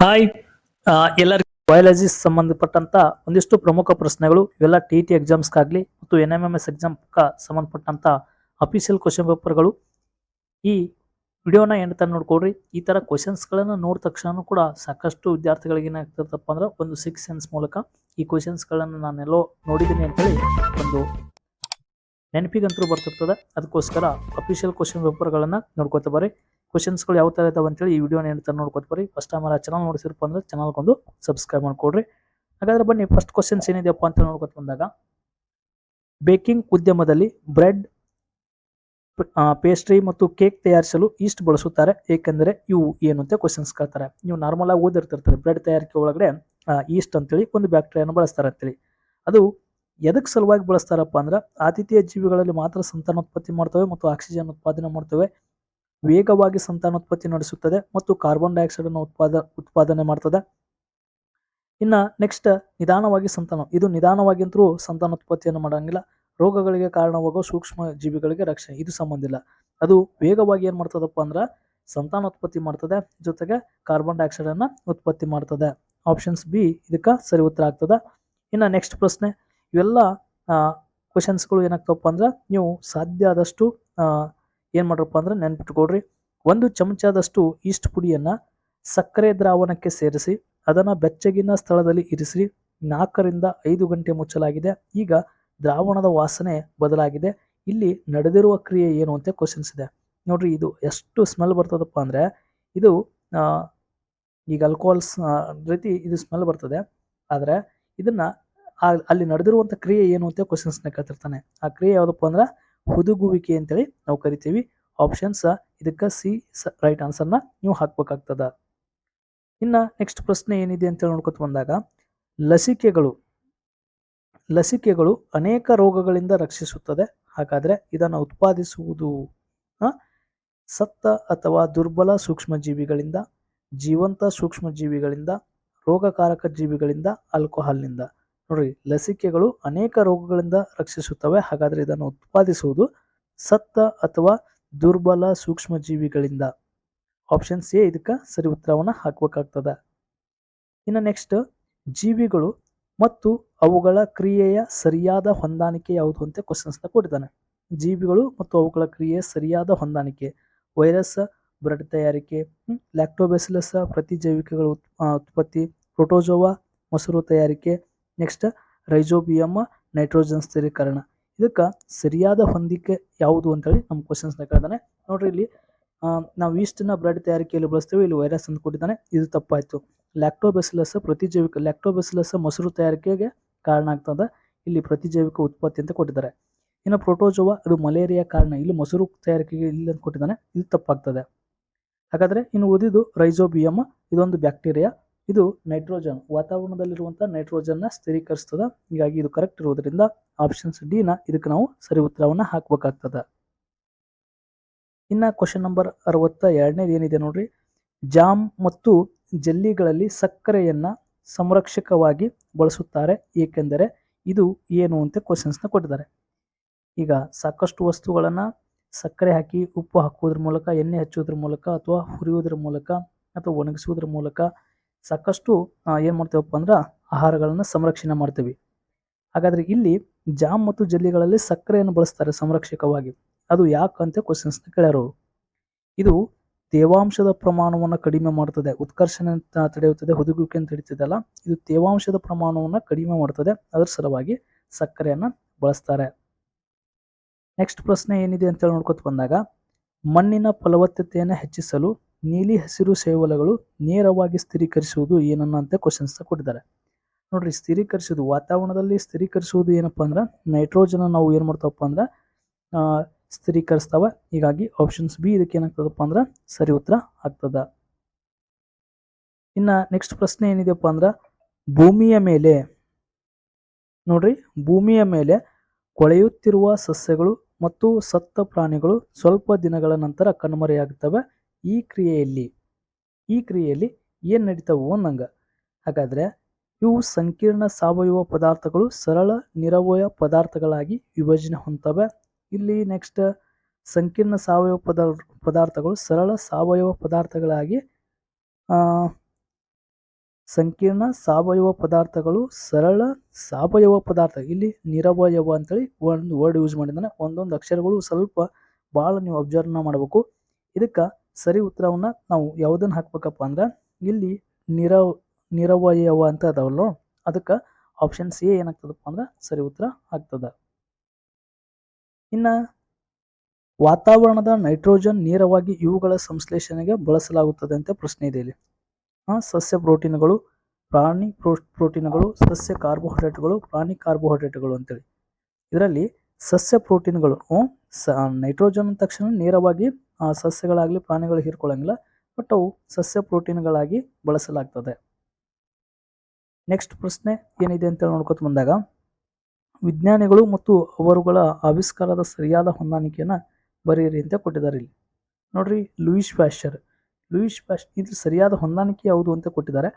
Hi ಎಲ್ಲರಿಗೂ biology ಸಂಬಂಧಪಟ್ಟಂತ ಒಂದಿಷ್ಟು ಪ್ರಮುಖ ಪ್ರಶ್ನೆಗಳು. ಇವೆಲ್ಲ ಟಿ ಟಿ ಎಕ್ಸಾಮ್ಸ್ಗಾಗಲಿ ಮತ್ತು ಎನ್ ಎಂ ಎಂ ಎಸ್ ಎಕ್ಸಾಮ್ಗೆ ಸಂಬಂಧಪಟ್ಟಂತ ಅಫಿಷಿಯಲ್ ಕ್ವಶನ್ ಪೇಪರ್ಗಳು ಈ ವಿಡಿಯೋನ ಎಂಡ್ ತನಕ ನೋಡ್ಕೊಡ್ರಿ ಈ ತರ ಕ್ವಶನ್ಸ್ಗಳನ್ನು ನೋಡಿದ ತಕ್ಷಣ ಕೂಡ ಸಾಕಷ್ಟು ವಿದ್ಯಾರ್ಥಿಗಳಿಗೆ ಏನಾಗ್ತಿರ್ತಪ್ಪ ಅಂದ್ರೆ ಒಂದು ಸಿಕ್ಸ್ ಸೆನ್ಸ್ ಮೂಲಕ ಈ ಕ್ವಶನ್ಸ್ಗಳನ್ನು ನಾನೆಲ್ಲೋ ನೋಡಿದ್ದೀನಿ ಅಂತೇಳಿ ಒಂದು ನೆನಪಿಗಂತೂ ಬರ್ತಿರ್ತದೆ. ಅದಕ್ಕೋಸ್ಕರ ಅಫಿಷಿಯಲ್ ಕ್ವಶನ್ ಪೇಪರ್ಗಳನ್ನು ನೋಡ್ಕೊತ ಬರ್ರಿ. ಕ್ವಶನ್ಸ್ಗಳು ಯಾವ ಥರ ಇದಾವೆ ಅಂತೇಳಿ ಈ ವಿಡಿಯೋನ ಏನು ನೋಡ್ಕೊತ ಬರಿ ಫಸ್ಟ್ ಟೈಮ್ ಚಾನಲ್ ನೋಡಿಸಿರಪ್ಪ ಅಂದ್ರೆ ಚಾನಲ್ಗೊಂದು ಸಬ್ಸ್ಕ್ರೈಬ್ ಮಾಡ್ಕೊಡ್ರಿ. ಹಾಗಾದ್ರೆ ಬನ್ನಿ ಫಸ್ಟ್ ಕ್ವಶನ್ಸ್ ಏನಿದೆಯಪ್ಪ ಅಂತ ನೋಡ್ಕೊತ ಬಂದಾಗ ಬೇಕಿಂಗ್ ಉದ್ಯಮದಲ್ಲಿ ಬ್ರೆಡ್ ಪೇಸ್ಟ್ರಿ ಮತ್ತು ಕೇಕ್ ತಯಾರಿಸಲು ಈಸ್ಟ್ ಬಳಸುತ್ತಾರೆ. ಏಕೆಂದರೆ ಇವು ಏನು ಅಂತ ಕ್ವಶನ್ಸ್ ಕೇಳ್ತಾರೆ. ನೀವು ನಾರ್ಮಲ್ ಆಗಿ ಓದಿರ್ತಿರ್ತಾರೆ ಬ್ರೆಡ್ ತಯಾರಿಕೆ ಒಳಗಡೆ ಈಸ್ಟ್ ಅಂತೇಳಿ ಒಂದು ಬ್ಯಾಕ್ಟೀರಿಯಾನ ಬಳಸ್ತಾರೆ ಅಂತೇಳಿ. ಅದು ಎದಕ್ಕೆ ಸಲುವಾಗಿ ಬಳಸ್ತಾರಪ್ಪ ಅಂದ್ರೆ ಆತಿಥೇಯ ಜೀವಿಗಳಲ್ಲಿ ಮಾತ್ರ ಸಂತಾನೋತ್ಪತ್ತಿ ಮಾಡ್ತವೆ ಮತ್ತು ಆಕ್ಸಿಜನ್ ಉತ್ಪಾದನೆ ಮಾಡ್ತವೆ. ವೇಗವಾಗಿ ಸಂತಾನೋತ್ಪತ್ತಿ ನಡೆಸುತ್ತದೆ ಮತ್ತು ಕಾರ್ಬನ್ ಡೈಆಕ್ಸೈಡ್ ಅನ್ನು ಉತ್ಪಾದ, ಉತ್ಪಾದನೆ ಮಾಡ್ತದೆ. ಇನ್ನ ನೆಕ್ಸ್ಟ್ ನಿಧಾನವಾಗಿ ಸಂತಾನ, ಇದು ನಿಧಾನವಾಗಿ ಅಂತೂ ಸಂತಾನೋತ್ಪತ್ತಿಯನ್ನು ಮಾಡಂಗಿಲ್ಲ. ರೋಗಗಳಿಗೆ ಕಾರಣವಾಗುವ ಸೂಕ್ಷ್ಮ ಜೀವಿಗಳಿಗೆ ರಕ್ಷಣೆ, ಇದು ಸಂಬಂಧ ಇಲ್ಲ. ಅದು ವೇಗವಾಗಿ ಏನು ಮಾಡ್ತದಪ್ಪ ಅಂದ್ರೆ ಸಂತಾನೋತ್ಪತ್ತಿ ಮಾಡ್ತದೆ, ಜೊತೆಗೆ ಕಾರ್ಬನ್ ಡೈಆಕ್ಸೈಡ್ ಅನ್ನ ಉತ್ಪತ್ತಿ ಮಾಡ್ತದೆ. ಆಪ್ಷನ್ಸ್ ಬಿ ಇದಕ್ಕೆ ಸರಿ ಉತ್ತರ ಆಗ್ತದೆ. ಇನ್ನ ನೆಕ್ಸ್ಟ್ ಪ್ರಶ್ನೆ, ಇವೆಲ್ಲ ಕ್ವಶನ್ಸ್ಗಳು ಏನಾಗ್ತವಪ್ಪ ಅಂದ್ರೆ ನೀವು ಸಾಧ್ಯ ಆದಷ್ಟು ಏನ್ ಮಾಡ್ರಪ್ಪ ಅಂದ್ರೆ ನೆನ್ಪಿಟ್ಕೊಡ್ರಿ ಒಂದು ಚಮಚದಷ್ಟು ಈಸ್ಟ್ ಪುಡಿಯನ್ನ ಸಕ್ಕರೆ ದ್ರಾವಣಕ್ಕೆ ಸೇರಿಸಿ, ಅದನ್ನ ಬೆಚ್ಚಗಿನ ಸ್ಥಳದಲ್ಲಿ ಇರಿಸಿ ನಾಲ್ಕರಿಂದ ಐದು ಗಂಟೆ ಮುಚ್ಚಲಾಗಿದೆ. ಈಗ ದ್ರಾವಣದ ವಾಸನೆ ಬದಲಾಗಿದೆ. ಇಲ್ಲಿ ನಡೆದಿರುವ ಕ್ರಿಯೆ ಏನು ಅಂತ ಕ್ವಶನ್ಸ್ ಇದೆ. ನೋಡ್ರಿ, ಇದು ಎಷ್ಟು ಸ್ಮೆಲ್ ಬರ್ತದಪ್ಪ ಅಂದ್ರೆ, ಇದು ಈಗ ಅಲ್ಕೋಹಾಲ್ಸ್ ರೀತಿ ಇದು ಸ್ಮೆಲ್ ಬರ್ತದೆ. ಆದರೆ, ಇದನ್ನ ಅಲ್ಲಿ ನಡೆದಿರುವಂತ ಕ್ರಿಯೆ ಏನು ಅಂತ ಕ್ವಶನ್ಸ್ನ ಕೇಳ್ತಿರ್ತಾನೆ. ಆ ಕ್ರಿಯೆ ಯಾವುದಪ್ಪ ಅಂದ್ರೆ ಹುದುಗುವಿಕೆ ಅಂತೇಳಿ ನಾವು ಕರಿತೀವಿ. ಆಪ್ಷನ್ಸ್ ಇದಕ್ಕೆ ಸಿ ರೈಟ್ ಆನ್ಸರ್ನ ನೀವು ಹಾಕ್ಬೇಕಾಗ್ತದ. ಇನ್ನ ನೆಕ್ಸ್ಟ್ ಪ್ರಶ್ನೆ ಏನಿದೆ ಅಂತೇಳಿ ನೋಡ್ಕೊತ ಬಂದಾಗ, ಲಸಿಕೆಗಳು ಲಸಿಕೆಗಳು ಅನೇಕ ರೋಗಗಳಿಂದ ರಕ್ಷಿಸುತ್ತದೆ. ಹಾಗಾದ್ರೆ ಇದನ್ನು ಉತ್ಪಾದಿಸುವುದು ಸತ್ತ ಅಥವಾ ದುರ್ಬಲ ಸೂಕ್ಷ್ಮಜೀವಿಗಳಿಂದ, ಜೀವಂತ ಸೂಕ್ಷ್ಮಜೀವಿಗಳಿಂದ, ರೋಗಕಾರಕ ಜೀವಿಗಳಿಂದ ಆಲ್ಕೋಹಾಲ್ನಿಂದ ನೋಡ್ರಿ ಲಸಿಕೆಗಳು ಅನೇಕ ರೋಗಗಳಿಂದ ರಕ್ಷಿಸುತ್ತವೆ. ಹಾಗಾದ್ರೆ ಇದನ್ನು ಉತ್ಪಾದಿಸುವುದು ಸತ್ತ ಅಥವಾ ದುರ್ಬಲ ಸೂಕ್ಷ್ಮಜೀವಿಗಳಿಂದ. ಆಪ್ಷನ್ ಸಿ ಇದಕ್ಕೆ ಸರಿ ಉತ್ತರವನ್ನು ಹಾಕಬೇಕಾಗ್ತದೆ. ಇನ್ನು ನೆಕ್ಸ್ಟ್ ಜೀವಿಗಳು ಮತ್ತು ಅವುಗಳ ಕ್ರಿಯೆಯ ಸರಿಯಾದ ಹೊಂದಾಣಿಕೆ ಯಾವುದು ಅಂತ ಕ್ವಶನ್ಸ್ನ ಕೊಟ್ಟಿದ್ದಾನೆ. ಜೀವಿಗಳು ಮತ್ತು ಅವುಗಳ ಕ್ರಿಯೆಯ ಸರಿಯಾದ ಹೊಂದಾಣಿಕೆ. ವೈರಸ್ ಬ್ರೆಡ್ ತಯಾರಿಕೆ ಲ್ಯಾಕ್ಟೋಬೆಸಿಲಸ್ ಪ್ರತಿಜೈವಿಕಗಳ ಉತ್- ಉತ್ಪತ್ತಿ ಪ್ರೋಟೋಜೋವಾ ಮೊಸರು ತಯಾರಿಕೆ ನೆಕ್ಸ್ಟ್ ರೈಜೋಬಿಯಮ್ ನೈಟ್ರೋಜನ್ ಸ್ಥಿರೀಕರಣ. ಇದಕ್ಕೆ ಸರಿಯಾದ ಹೊಂದಿಕೆ ಯಾವುದು ಅಂತೇಳಿ ನಮ್ಮ ಕ್ವಶನ್ಸ್ನ ಕೇಳ್ತಾನೆ ನೋಡ್ರಿ ಇಲ್ಲಿ ನಾವು ಈಸ್ಟನ್ನ ಬ್ರೆಡ್ ತಯಾರಿಕೆಯಲ್ಲಿ ಬಳಸ್ತೇವೆ, ಇಲ್ಲಿ ವೈರಸ್ ಅಂತ ಕೊಟ್ಟಿದ್ದಾನೆ. ಇದು ತಪ್ಪಾಯಿತು. ಲ್ಯಾಕ್ಟೋಬೆಸಿಲಸ್ ಪ್ರತಿಜೈವಿಕ ಲ್ಯಾಕ್ಟೋಬೆಸಿಲಸ್ ಮೊಸರು ತಯಾರಿಕೆಗೆ ಕಾರಣ ಆಗ್ತದೆ. ಇಲ್ಲಿ ಪ್ರತಿಜೈವಿಕ ಉತ್ಪತ್ತಿ ಅಂತ ಕೊಟ್ಟಿದ್ದಾರೆ. ಇನ್ನು ಪ್ರೋಟೋಜೋವಾ ಅದು ಮಲೇರಿಯಾ ಕಾರಣ. ಇಲ್ಲಿ ಮೊಸರು ತಯಾರಿಕೆಗೆ ಇಲ್ಲಿ ಅಂತ ಕೊಟ್ಟಿದ್ದಾನೆ. ಇದು ತಪ್ಪಾಗ್ತದೆ. ಹಾಗಾದರೆ ಇನ್ನು ಉಳಿದಿದ್ದು ರೈಜೋಬಿಯಮ್ ಇದೊಂದು ಬ್ಯಾಕ್ಟೀರಿಯಾ ಇದು ನೈಟ್ರೋಜನ್ ವಾತಾವರಣದಲ್ಲಿರುವಂತಹ ನೈಟ್ರೋಜನ್ನ ಸ್ಥಿರೀಕರಿಸ್ತದ. ಹೀಗಾಗಿ ಇದು ಕರೆಕ್ಟ್ ಇರುವುದರಿಂದ ಆಪ್ಷನ್ಸ್ ಡಿ ನ ಇದಕ್ಕೆ ನಾವು ಸರಿ ಉತ್ತರವನ್ನು ಹಾಕಬೇಕಾಗ್ತದ. ಇನ್ನ ಕ್ವಶನ್ ನಂಬರ್ ಅರವತ್ತ ಎರಡನೇದು ಏನಿದೆ ನೋಡ್ರಿ? ಜಾಮ್ ಮತ್ತು ಜೆಲ್ಲಿಗಳಲ್ಲಿ ಸಕ್ಕರೆಯನ್ನ ಸಂರಕ್ಷಕವಾಗಿ ಬಳಸುತ್ತಾರೆ. ಏಕೆಂದರೆ ಇದು ಏನು ಅಂತ ಕ್ವಶನ್ಸ್ನ ಕೊಟ್ಟಿದ್ದಾರೆ. ಈಗ ಸಾಕಷ್ಟು ವಸ್ತುಗಳನ್ನ ಸಕ್ಕರೆ ಹಾಕಿ ಉಪ್ಪು ಹಾಕುವುದ್ರ ಮೂಲಕ, ಎಣ್ಣೆ ಹಚ್ಚುವುದ್ರ ಮೂಲಕ ಅಥವಾ ಹುರಿಯುವುದರ ಮೂಲಕ ಅಥವಾ ಒಣಗಿಸುವುದರ ಮೂಲಕ ಸಾಕಷ್ಟು ಏನು ಮಾಡ್ತೇವಪ್ಪ ಅಂದ್ರೆ ಆಹಾರಗಳನ್ನು ಸಂರಕ್ಷಣೆ ಮಾಡ್ತೀವಿ. ಹಾಗಾದ್ರೆ ಇಲ್ಲಿ ಜಾಮ್ ಮತ್ತು ಜೆಲ್ಲಿಗಳಲ್ಲಿ ಸಕ್ಕರೆಯನ್ನು ಬಳಸ್ತಾರೆ ಸಂರಕ್ಷಕವಾಗಿ. ಅದು ಯಾಕಂತ ಕ್ವಶನ್ಸ್ನ ಕೇಳ್ಯಾರ. ಇದು ತೇವಾಂಶದ ಪ್ರಮಾಣವನ್ನು ಕಡಿಮೆ ಮಾಡ್ತದೆ, ಉತ್ಕರ್ಷಣೆ ಅಂತ ತಡೆಯುತ್ತದೆ, ಹುದುಗುವಿಕೆ ಅಂತ ಹಿಡಿತದಲ್ಲ ಇದು ತೇವಾಂಶದ ಪ್ರಮಾಣವನ್ನು ಕಡಿಮೆ ಮಾಡ್ತದೆ, ಅದರ ಸಲುವಾಗಿ ಸಕ್ಕರೆಯನ್ನ ಬಳಸ್ತಾರೆ. ನೆಕ್ಸ್ಟ್ ಪ್ರಶ್ನೆ ಏನಿದೆ ಅಂತ ಹೇಳಿ ನೋಡ್ಕೊತ ಬಂದಾಗ, ಮಣ್ಣಿನ ಫಲವತ್ತತೆಯನ್ನು ಹೆಚ್ಚಿಸಲು ನೀಲಿ ಹಸಿರು ಸೇವಲಗಳು ನೇರವಾಗಿ ಸ್ಥಿರೀಕರಿಸುವುದು ಏನನ್ನ ಅಂತ ಕ್ವಶನ್ಸ್ ಕೊಟ್ಟಿದ್ದಾರೆ. ನೋಡ್ರಿ, ಸ್ಥಿರೀಕರಿಸುವುದು ವಾತಾವರಣದಲ್ಲಿ ಸ್ಥಿರೀಕರಿಸುವುದು ಏನಪ್ಪಾ ಅಂದ್ರೆ ನೈಟ್ರೋಜನ್ ನಾವು ಏನು ಮಾಡ್ತಾವಪ್ಪ ಅಂದ್ರೆ ಸ್ಥಿರೀಕರಿಸ್ತಾವ. ಹೀಗಾಗಿ ಆಪ್ಷನ್ಸ್ ಬಿ ಇದಕ್ಕೆ ಏನಾಗ್ತದಪ್ಪ ಅಂದ್ರೆ ಸರಿ ಉತ್ತರ ಆಗ್ತದ. ಇನ್ನ ನೆಕ್ಸ್ಟ್ ಪ್ರಶ್ನೆ ಏನಿದೆಯಪ್ಪ ಅಂದ್ರೆ ಭೂಮಿಯ ಮೇಲೆ, ನೋಡ್ರಿ, ಭೂಮಿಯ ಮೇಲೆ ಕೊಳೆಯುತ್ತಿರುವ ಸಸ್ಯಗಳು ಮತ್ತು ಸತ್ತ ಪ್ರಾಣಿಗಳು ಸ್ವಲ್ಪ ದಿನಗಳ ನಂತರ ಕಣ್ಮರೆಯಾಗುತ್ತವೆ ಈ ಕ್ರಿಯೆಯಲ್ಲಿ ಈ ಕ್ರಿಯೆಯಲ್ಲಿ ಏನು ನಡೀತಾವು ಅನ್ನಂಗ. ಹಾಗಾದ್ರೆ ಇವು ಸಂಕೀರ್ಣ ಸಾವಯವ ಪದಾರ್ಥಗಳು ಸರಳ ನಿರವಯ ಪದಾರ್ಥಗಳಾಗಿ ವಿಭಜನೆ ಹೊಂತವೆ ಇಲ್ಲಿ ನೆಕ್ಸ್ಟ್ ಸಂಕೀರ್ಣ ಸಾವಯವ ಪದಾರ್ ಪದಾರ್ಥಗಳು ಸರಳ ಸಾವಯವ ಪದಾರ್ಥಗಳಾಗಿ ಸಂಕೀರ್ಣ ಸಾವಯವ ಪದಾರ್ಥಗಳು ಸರಳ ಸಾವಯವ ಪದಾರ್ಥ, ಇಲ್ಲಿ ನಿರವಯವ ಅಂತೇಳಿ ಒಂದು ವರ್ಡ್ ಯೂಸ್ ಮಾಡಿದ್ದಾನೆ. ಒಂದೊಂದು ಅಕ್ಷರಗಳು ಸ್ವಲ್ಪ ಭಾಳ ನೀವು ಅಬ್ಸರ್ವ್ನ ಮಾಡಬೇಕು. ಇದಕ್ಕೆ ಸರಿ ಉತ್ತರವನ್ನ ನಾವು ಯಾವುದನ್ನು ಹಾಕ್ಬೇಕಪ್ಪ ಅಂದ್ರೆ ಇಲ್ಲಿ ನಿರ ನಿರವಯವ ಅಂತ ಅದಾವಲ್ಲ ಅದಕ್ಕೆ ಆಪ್ಷನ್ ಸಿ ಏನಾಗ್ತದಪ್ಪ ಅಂದ್ರೆ ಸರಿ ಉತ್ತರ ಆಗ್ತದ. ಇನ್ನು ವಾತಾವರಣದ ನೈಟ್ರೋಜನ್ ನೇರವಾಗಿ ಇವುಗಳ ಸಂಶ್ಲೇಷಣೆಗೆ ಬಳಸಲಾಗುತ್ತದೆ ಅಂತ ಪ್ರಶ್ನೆ ಇದೆ ಇಲ್ಲಿ. ಸಸ್ಯ ಪ್ರೋಟೀನ್ಗಳು, ಪ್ರಾಣಿ ಪ್ರೋ, ಪ್ರೋಟೀನ್ಗಳು, ಸಸ್ಯ ಕಾರ್ಬೋಹೈಡ್ರೇಟ್ಗಳು, ಪ್ರಾಣಿ ಕಾರ್ಬೋಹೈಡ್ರೇಟ್ಗಳು ಅಂತೇಳಿ. ಇದರಲ್ಲಿ ಸಸ್ಯ ಪ್ರೋಟೀನ್ಗಳು ನೈಟ್ರೋಜನ್ ತಕ್ಷಣ ನೇರವಾಗಿ ಸಸ್ಯಗಳಾಗಲಿ ಪ್ರಾಣಿಗಳು ಹೀರ್ಕೊಳ್ಳೋಂಗಿಲ್ಲ, ಬಟ್ ಅವು ಸಸ್ಯ ಪ್ರೋಟೀನ್ಗಳಾಗಿ ಬಳಸಲಾಗ್ತದೆ. ನೆಕ್ಸ್ಟ್ ಪ್ರಶ್ನೆ ಏನಿದೆ ಅಂತೇಳಿ ನೋಡ್ಕೊತ ಬಂದಾಗ, ವಿಜ್ಞಾನಿಗಳು ಮತ್ತು ಅವರುಗಳ ಆವಿಷ್ಕಾರದ ಸರಿಯಾದ ಹೊಂದಾಣಿಕೆಯನ್ನು ಬರೆಯಿರಿ ಅಂತ ಕೊಟ್ಟಿದ್ದಾರೆ ಇಲ್ಲಿ. ನೋಡ್ರಿ, ಲೂಯಿಸ್ ಫ್ಯಾಶರ್ ಲೂಯಿಸ್ ಫ್ಯಾಶ್ ಇದು ಸರಿಯಾದ ಹೊಂದಾಣಿಕೆ ಯಾವುದು ಅಂತ ಕೊಟ್ಟಿದ್ದಾರೆ.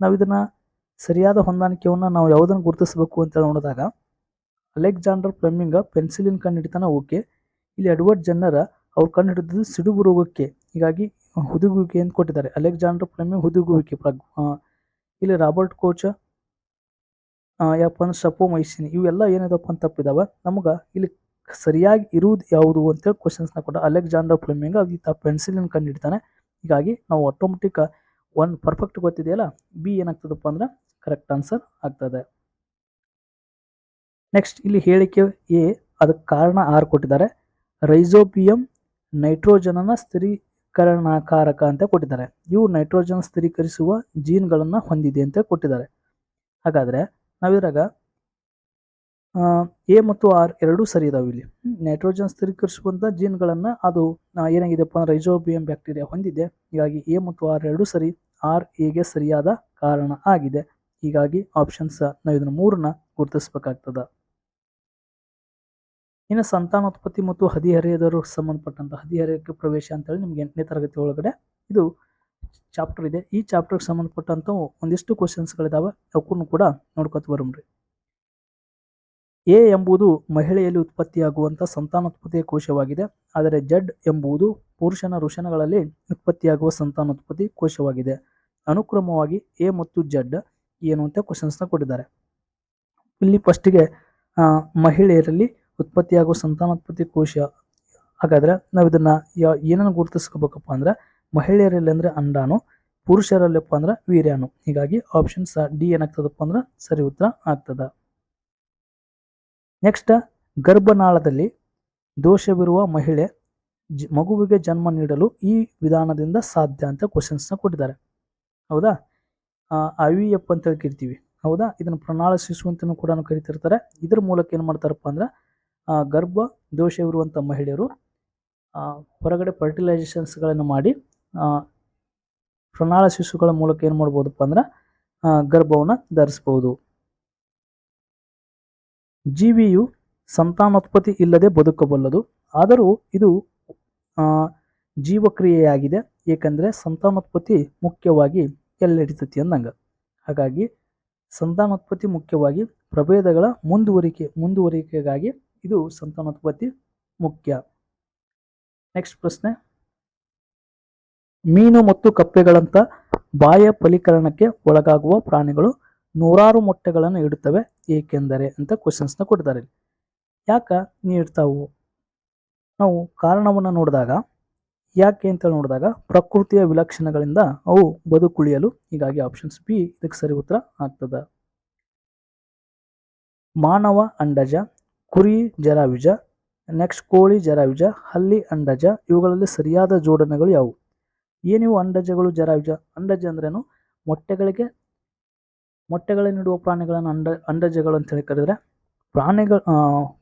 ನಾವು ಇದನ್ನ ಸರಿಯಾದ ಹೊಂದಾಣಿಕೆಯನ್ನು ನಾವು ಯಾವುದನ್ನು ಗುರುತಿಸಬೇಕು ಅಂತ ನೋಡಿದಾಗ, ಅಲೆಕ್ಸಾಂಡರ್ ಫ್ಲೆಮಿಂಗ್ ಪೆನ್ಸಿಲಿನ್ ಕಂಡು ಹಿಡಿತಾನೆ ಓಕೆ, ಇಲ್ಲಿ ಎಡ್ವರ್ಡ್ ಜನ್ನರ ಅವ್ರು ಕಂಡು ಸಿಡುಬು ರೋಗಕ್ಕೆ ಹೀಗಾಗಿ ಹುದುಗುವಿಕೆ ಅಂತ ಕೊಟ್ಟಿದ್ದಾರೆ. ಅಲೆಕ್ಸಾಂಡರ್ ಫ್ಲೆಮಿಂಗ್ ಹುದುಗುವಿಕೆ ಪ್ರಗ್ ಇಲ್ಲಿ ರಾಬರ್ಟ್ ಕೋಚ ಯಪ್ಪ ಅಂದ್ರೆ ಸಪೋ ಮೈಸಿನ್ ಇವೆಲ್ಲ ಏನಿದಪ್ಪ ಅಂತ ತಪ್ಪಿದಾವೆ. ನಮಗೆ ಇಲ್ಲಿ ಸರಿಯಾಗಿ ಇರುವುದು ಯಾವುದು ಅಂತೇಳಿ ಕ್ವಶನ್ಸ್ನ ಕೊಟ್ಟ ಅಲೆಕ್ಸಾಂಡರ್ ಫ್ಲೆಮಿಂಗ್ ಅದು ಈತ ಪೆನ್ಸಿಲಿನ ಕಂಡು ಹಿಡಿತಾನೆ ಹೀಗಾಗಿ ನಾವು ಆಟೋಮೆಟಿಕ್ ಒಂದು ಪರ್ಫೆಕ್ಟ್ ಗೊತ್ತಿದೆಯಲ್ಲ ಬಿ ಏನಾಗ್ತದಪ್ಪ ಅಂದ್ರೆ ಕರೆಕ್ಟ್ ಆನ್ಸರ್ ಆಗ್ತದೆ. ನೆಕ್ಸ್ಟ್ ಇಲ್ಲಿ ಹೇಳಿಕೆ ಎ, ಅದಕ್ಕೆ ಕಾರಣ ಆರ್ ಕೊಟ್ಟಿದ್ದಾರೆ. ರೈಸೋಪಿಯಂ ನೈಟ್ರೋಜನನ ಸ್ಥಿರೀಕರಣಕಾರಕ ಅಂತ ಕೊಟ್ಟಿದ್ದಾರೆ. ಇವು ನೈಟ್ರೋಜನ್ ಸ್ಥಿರೀಕರಿಸುವ ಜೀನ್ಗಳನ್ನು ಹೊಂದಿದೆ ಅಂತ ಕೊಟ್ಟಿದ್ದಾರೆ. ಹಾಗಾದರೆ ನಾವಿದ್ರಾಗ ಎ ಮತ್ತು ಆರ್ ಎರಡೂ ಸರಿ ಇದಾವೆ ಇಲ್ಲಿ. ನೈಟ್ರೋಜನ್ ಸ್ಥಿರೀಕರಿಸುವಂಥ ಜೀನ್ಗಳನ್ನು ಅದು ಏನಾಗಿದೆಪ್ಪ ಅಂದ್ರೆ ರೈಜೋಬಿಯಂ ಬ್ಯಾಕ್ಟೀರಿಯಾ ಹೊಂದಿದೆ. ಹೀಗಾಗಿ ಎ ಮತ್ತು ಆರ್ ಎರಡೂ ಸರಿ, ಆರ್ ಎಗೆ ಸರಿಯಾದ ಕಾರಣ ಆಗಿದೆ. ಹೀಗಾಗಿ ಆಪ್ಷನ್ಸ್ ನಾವು ಇದನ್ನು ಮೂರನ್ನ ಗುರುತಿಸ್ಬೇಕಾಗ್ತದ. ಇನ್ನು ಸಂತಾನೋತ್ಪತ್ತಿ ಮತ್ತು ಹದಿಹರೆಯದವರು ಸಂಬಂಧಪಟ್ಟಂಥ ಹದಿಹರೆಯಕ್ಕೆ ಪ್ರವೇಶ ಅಂತೇಳಿ ನಿಮ್ಗೆ ಎಂಟನೇ ತರಗತಿ ಒಳಗಡೆ ಇದು ಚಾಪ್ಟರ್ ಇದೆ. ಈ ಚಾಪ್ಟರ್ಗೆ ಸಂಬಂಧಪಟ್ಟಂಥ ಒಂದಿಷ್ಟು ಕ್ವಶನ್ಸ್ಗಳಿದ್ದಾವೆ ಅವಕ್ಕೂ ಕೂಡ ನೋಡ್ಕೊತ ಬರೋಮ್ರಿ ಎ ಎಂಬುದು ಮಹಿಳೆಯಲ್ಲಿ ಉತ್ಪತ್ತಿಯಾಗುವಂಥ ಸಂತಾನೋತ್ಪತ್ತಿಯ ಕೋಶವಾಗಿದೆ. ಆದರೆ ಜಡ್ ಎಂಬುದು ಪುರುಷನ ಋಷಣಗಳಲ್ಲಿ ಉತ್ಪತ್ತಿಯಾಗುವ ಸಂತಾನೋತ್ಪತ್ತಿ ಕೋಶವಾಗಿದೆ. ಅನುಕ್ರಮವಾಗಿ ಎ ಮತ್ತು ಜಡ್ ಏನು ಅಂತ ಕ್ವಶನ್ಸ್ನ ಕೊಟ್ಟಿದ್ದಾರೆ. ಇಲ್ಲಿ ಫಸ್ಟಿಗೆ ಮಹಿಳೆಯರಲ್ಲಿ ಉತ್ಪತ್ತಿಯಾಗುವ ಸಂತಾನೋತ್ಪತ್ತಿ ಕೋಶ. ಹಾಗಾದ್ರೆ ನಾವು ಇದನ್ನ ಏನನ್ನು ಗುರುತಿಸ್ಕೋಬೇಕಪ್ಪ ಅಂದ್ರೆ ಮಹಿಳೆಯರಲ್ಲಿ ಅಂದ್ರೆ ಅಂಡಾಣು, ಪುರುಷರಲ್ಲಪ್ಪ ಅಂದ್ರೆ ವೀರ್ಯಾಣು. ಹೀಗಾಗಿ ಆಪ್ಷನ್ಸ್ ಡಿ ಏನಾಗ್ತದಪ್ಪ ಅಂದ್ರೆ ಸರಿ ಉತ್ತರ ಆಗ್ತದ. ನೆಕ್ಸ್ಟ್ ಗರ್ಭನಾಳದಲ್ಲಿ ದೋಷವಿರುವ ಮಹಿಳೆ ಮಗುವಿಗೆ ಜನ್ಮ ನೀಡಲು ಈ ವಿಧಾನದಿಂದ ಸಾಧ್ಯ ಅಂತ ಕ್ವಶನ್ಸ್ನ ಕೊಟ್ಟಿದ್ದಾರೆ. ಹೌದಾ? ಐ ಎಫ್ ಅಂತ ಹೇಳಿ ಕರಿತೀವಿ. ಹೌದಾ? ಇದನ್ನು ಪ್ರಣಾಳ ಶಿಶು ಕೂಡ ಕರಿತಿರ್ತಾರೆ. ಇದ್ರ ಮೂಲಕ ಏನು ಮಾಡ್ತಾರಪ್ಪ ಅಂದ್ರೆ ಗರ್ಭ ದೋಷವಿರುವಂಥ ಮಹಿಳೆಯರು ಹೊರಗಡೆ ಫರ್ಟಿಲೈಸೇಷನ್ಸ್ಗಳನ್ನು ಮಾಡಿ ಪ್ರಣಾಳ ಶಿಶುಗಳ ಮೂಲಕ ಏನು ಮಾಡ್ಬೋದಪ್ಪ ಅಂದ್ರೆ ಗರ್ಭವನ್ನು ಧರಿಸ್ಬೋದು. ಜೀವಿಯು ಸಂತಾನೋತ್ಪತ್ತಿ ಇಲ್ಲದೆ ಬದುಕಬಲ್ಲದು, ಆದರೂ ಇದು ಜೀವಕ್ರಿಯೆಯಾಗಿದೆ, ಏಕೆಂದರೆ ಸಂತಾನೋತ್ಪತ್ತಿ ಮುಖ್ಯವಾಗಿ ಎಲ್ಲಿಡಿತೈತಿ ಅಂದಂಗೆ. ಹಾಗಾಗಿ ಸಂತಾನೋತ್ಪತ್ತಿ ಮುಖ್ಯವಾಗಿ ಪ್ರಭೇದಗಳ ಮುಂದುವರಿಕೆ, ಮುಂದುವರಿಕೆಗಾಗಿ ಇದು ಸಂತಾನೋತ್ಪತ್ತಿ ಮುಖ್ಯ. ನೆಕ್ಸ್ಟ್ ಪ್ರಶ್ನೆ. ಮೀನು ಮತ್ತು ಕಪ್ಪೆಗಳಂತ ಬಾಹ್ಯ ಫಲೀಕರಣಕ್ಕೆ ಒಳಗಾಗುವ ಪ್ರಾಣಿಗಳು ನೂರಾರು ಮೊಟ್ಟೆಗಳನ್ನು ಇಡುತ್ತವೆ, ಏಕೆಂದರೆ ಅಂತ ಕ್ವಶನ್ಸ್ನ ಕೊಡ್ತಾರೆ ಯಾಕ ನೀಡ್ತಾವು ನಾವು ಕಾರಣವನ್ನು ನೋಡಿದಾಗ, ಯಾಕೆ ಅಂತ ನೋಡಿದಾಗ ಪ್ರಕೃತಿಯ ವಿಲಕ್ಷಣಗಳಿಂದ ಅವು ಬದುಕುಳಿಯಲು ಹೀಗಾಗಿ ಆಪ್ಷನ್ಸ್ ಬಿ ಇದಕ್ಕೆ ಸರಿ ಉತ್ತರ ಆಗ್ತದ. ಮಾನವ ಅಂಡಜ ಕುರಿ ಜರಾಯುಜ ನೆಕ್ಸ್ಟ್ ಕೋಳಿ ಜರಾಯುಜ ಹಲ್ಲಿ, ಅಂಡಜ, ಇವುಗಳಲ್ಲಿ ಸರಿಯಾದ ಜೋಡಣೆಗಳು ಯಾವುವು? ಏನಿವು ಅಂಡಜಗಳು ಜರಾಯುಜ ಅಂಡಜ ಅಂದ್ರೇನು? ಮೊಟ್ಟೆಗಳಿಗೆ ಮೊಟ್ಟೆಗಳನ್ನಿಡುವ ಪ್ರಾಣಿಗಳನ್ನು ಅಂಡ, ಅಂಡಜಗಳು ಅಂತ ಹೇಳಿ ಕರೆದ್ರೆ, ಪ್ರಾಣಿಗಳು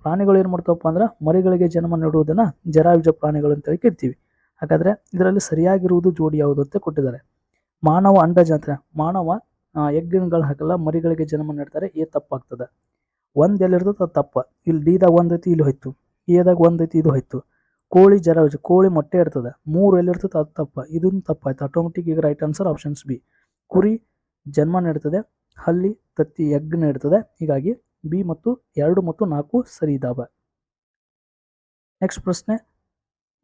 ಪ್ರಾಣಿಗಳು ಏನು ಮಾಡ್ತಾವಪ್ಪ ಅಂದ್ರೆ ಮರಿಗಳಿಗೆ ಜನ್ಮ ನೀಡುವುದನ್ನು ಜರಾಯುಜ ಪ್ರಾಣಿಗಳು ಅಂತ ಹೇಳಿ ಕರಿತೀವಿ. ಹಾಗಾದ್ರೆ ಇದರಲ್ಲಿ ಸರಿಯಾಗಿರುವುದು ಜೋಡಿ ಯಾವುದು ಅಂತ ಕೊಟ್ಟಿದ್ದಾರೆ. ಮಾನವ ಅಂಡಜ ಅಂತ ಮಾನವ ಎಗ್ಗಿನಗಳು ಹಾಕಲ್ಲ, ಮರಿಗಳಿಗೆ ಜನ್ಮ ನೀಡ್ತಾರೆ, ಏ ತಪ್ಪಾಗ್ತದೆ. ಒಂದ್ ಎಲ್ಲಿರ್ತದೆ ಅದು ತಪ್ಪ. ಇಲ್ಲಿ ಡಿದಾಗ ಒಂದೈತಿ ಐತಿ ಇಲ್ಲಿ ಹೋಯ್ತು. ಎದಾಗ ಒಂದು ಐತಿ ಇದು ಹೋಯ್ತು. ಕೋಳಿ ಜರ, ಕೋಳಿ ಮೊಟ್ಟೆ ಇರ್ತದೆ. ಮೂರು ಎಲ್ಲಿರ್ತದೆ ಅದು ತಪ್ಪ. ಇದನ್ನು ತಪ್ಪಾಯ್ತು ಆಟೋಮೆಟಿಕ್ ಈಗ ರೈಟ್ ಆನ್ಸರ್ ಆಪ್ಷನ್ಸ್ ಬಿ ಕುರಿ ಜನ್ಮ ನೀಡ್ತದೆ, ಹಲ್ಲಿ, ತತ್ತಿ, ಎಗ್ ನೀಡ್ತದೆ. ಹೀಗಾಗಿ ಬಿ ಮತ್ತು ಎರಡು ಮತ್ತು ನಾಲ್ಕು ಸರಿ ಇದಾವೆ. ನೆಕ್ಸ್ಟ್ ಪ್ರಶ್ನೆ.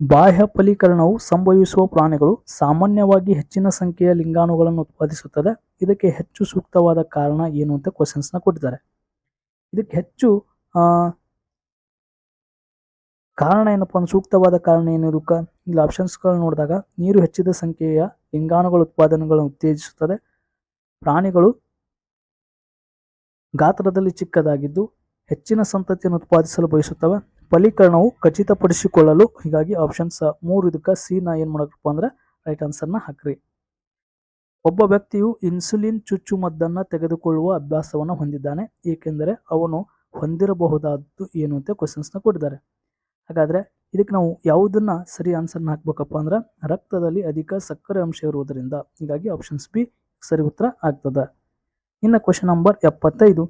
ಬಾಹ್ಯ ಫಲೀಕರಣವು ಸಂಭವಿಸುವ ಪ್ರಾಣಿಗಳು ಸಾಮಾನ್ಯವಾಗಿ ಹೆಚ್ಚಿನ ಸಂಖ್ಯೆಯ ಲಿಂಗಾಣುಗಳನ್ನು ಉತ್ಪಾದಿಸುತ್ತದೆ ಇದಕ್ಕೆ ಹೆಚ್ಚು ಸೂಕ್ತವಾದ ಕಾರಣ ಏನು ಅಂತ ಕ್ವಶನ್ಸ್ನ ಕೊಟ್ಟಿದ್ದಾರೆ. ಇದಕ್ಕೆ ಹೆಚ್ಚು ಕಾರಣ ಏನಪ್ಪ ಅಂದ್ರೆ ಸೂಕ್ತವಾದ ಕಾರಣ ಏನು ಇದಕ್ಕೆ ಇಲ್ಲಿ ಆಪ್ಷನ್ಸ್ಗಳು ನೋಡಿದಾಗ ನೀರು ಹೆಚ್ಚಿದ ಸಂಖ್ಯೆಯ ಲಿಂಗಾಣುಗಳ ಉತ್ಪಾದನೆಗಳನ್ನು ಉತ್ತೇಜಿಸುತ್ತದೆ. ಪ್ರಾಣಿಗಳು ಗಾತ್ರದಲ್ಲಿ ಚಿಕ್ಕದಾಗಿದ್ದು ಹೆಚ್ಚಿನ ಸಂತತಿಯನ್ನು ಉತ್ಪಾದಿಸಲು ಬಯಸುತ್ತವೆ. ಫಲೀಕರಣವು ಖಚಿತಪಡಿಸಿಕೊಳ್ಳಲು ಹೀಗಾಗಿ ಆಪ್ಷನ್ಸ್ ಮೂರು ಇದಕ್ಕೆ ಸಿ ನ ಏನು ಮಾಡಬೇಕಪ್ಪ ಅಂದ್ರೆ ರೈಟ್ ಆನ್ಸರ್ನ ಹಾಕ್ರಿ. ಒಬ್ಬ ವ್ಯಕ್ತಿಯು ಇನ್ಸುಲಿನ್ ಚುಚ್ಚುಮದ್ದನ್ನು ತೆಗೆದುಕೊಳ್ಳುವ ಅಭ್ಯಾಸವನ್ನು ಹೊಂದಿದ್ದಾನೆ, ಏಕೆಂದರೆ ಅವನು ಹೊಂದಿರಬಹುದಾದ್ದು ಏನು ಅಂತ ಕ್ವಶನ್ಸ್ನ ಕೊಟ್ಟಿದ್ದಾರೆ. ಹಾಗಾದರೆ ಇದಕ್ಕೆ ನಾವು ಯಾವುದನ್ನ ಸರಿ ಆನ್ಸರ್ನ ಹಾಕ್ಬೇಕಪ್ಪ ಅಂದ್ರೆ ರಕ್ತದಲ್ಲಿ ಅಧಿಕ ಸಕ್ಕರೆ ಅಂಶ ಇರುವುದರಿಂದ. ಹೀಗಾಗಿ ಆಪ್ಷನ್ಸ್ ಬಿ ಸರಿ ಉತ್ತರ ಆಗ್ತದೆ. ಇನ್ನು ಕ್ವಶನ್ ನಂಬರ್ ಎಪ್ಪತ್ತೈದು.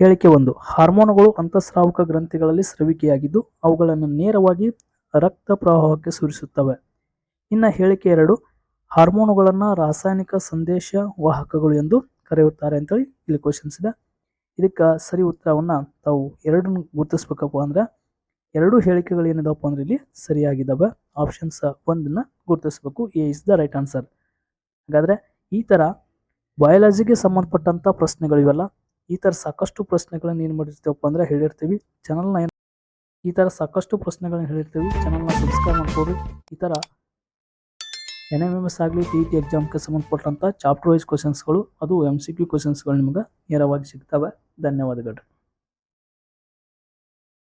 ಹೇಳಿಕೆ ಒಂದು, ಹಾರ್ಮೋನುಗಳು ಅಂತಸ್ರಾವಕ ಗ್ರಂಥಿಗಳಲ್ಲಿ ಸ್ರವಿಕೆಯಾಗಿದ್ದು ಅವುಗಳನ್ನು ನೇರವಾಗಿ ರಕ್ತ ಪ್ರವಾಹಕ್ಕೆ ಸುರಿಸುತ್ತವೆ. ಇನ್ನು ಹೇಳಿಕೆ ಎರಡು ಹಾರ್ಮೋನುಗಳನ್ನು ರಾಸಾಯನಿಕ ಸಂದೇಶ ವಾಹಕಗಳು ಎಂದು ಕರೆಯುತ್ತಾರೆ ಅಂತೇಳಿ ಇಲ್ಲಿ ಕ್ವಶನ್ಸ್ ಇದೆ. ಇದಕ್ಕೆ ಸರಿ ಉತ್ತರವನ್ನು ತಾವು ಎರಡನ್ನು ಗುರುತಿಸ್ಬೇಕಪ್ಪ ಅಂದ್ರೆ ಎರಡು ಹೇಳಿಕೆಗಳು ಏನಿದಾವಪ್ಪ ಅಂದ್ರೆ ಇಲ್ಲಿ ಸರಿಯಾಗಿದ್ದಾವೆ ಆಪ್ಷನ್ಸ್ ಒಂದನ್ನ ಗುರುತಿಸ್ಬೇಕು. A is the right answer ಹಾಗಾದ್ರೆ ಈ ಥರ ಬಯಾಲಜಿಗೆ ಸಂಬಂಧಪಟ್ಟಂಥ ಪ್ರಶ್ನೆಗಳು ಇವೆಲ್ಲ, ಈ ಥರ ಸಾಕಷ್ಟು ಪ್ರಶ್ನೆಗಳನ್ನ ಏನು ಮಾಡಿರ್ತೀವಪ್ಪ ಅಂದ್ರೆ ಹೇಳಿರ್ತೀವಿ. ಚಾನಲ್ನ ಏನು ಈ ಥರ ಸಾಕಷ್ಟು ಪ್ರಶ್ನೆಗಳನ್ನ ಹೇಳಿರ್ತೀವಿ. ಚಾನಲ್ನ ಸಬ್ಸ್ಕ್ರೈಬ್ ಮಾಡ್ಕೊಡ್ರಿ. ಈ ಥರ ಎನ್ ಎಂ ಎಂ ಎಸ್ ಆಗಲಿ ಟಿ ಟಿ ಎಕ್ಸಾಮ್ಗೆ ಸಂಬಂಧಪಟ್ಟಂಥ ಚಾಪ್ಟರ್ ವೈಸ್ ಕ್ವಶನ್ಸ್ಗಳು ಅದು ಎಂ ಸಿ ಕ್ಯೂ ಕ್ವಶನ್ಸ್ಗಳು ನಿಮ್ಗೆ ನೇರವಾಗಿ ಸಿಗ್ತವೆ. ಧನ್ಯವಾದಗಳು.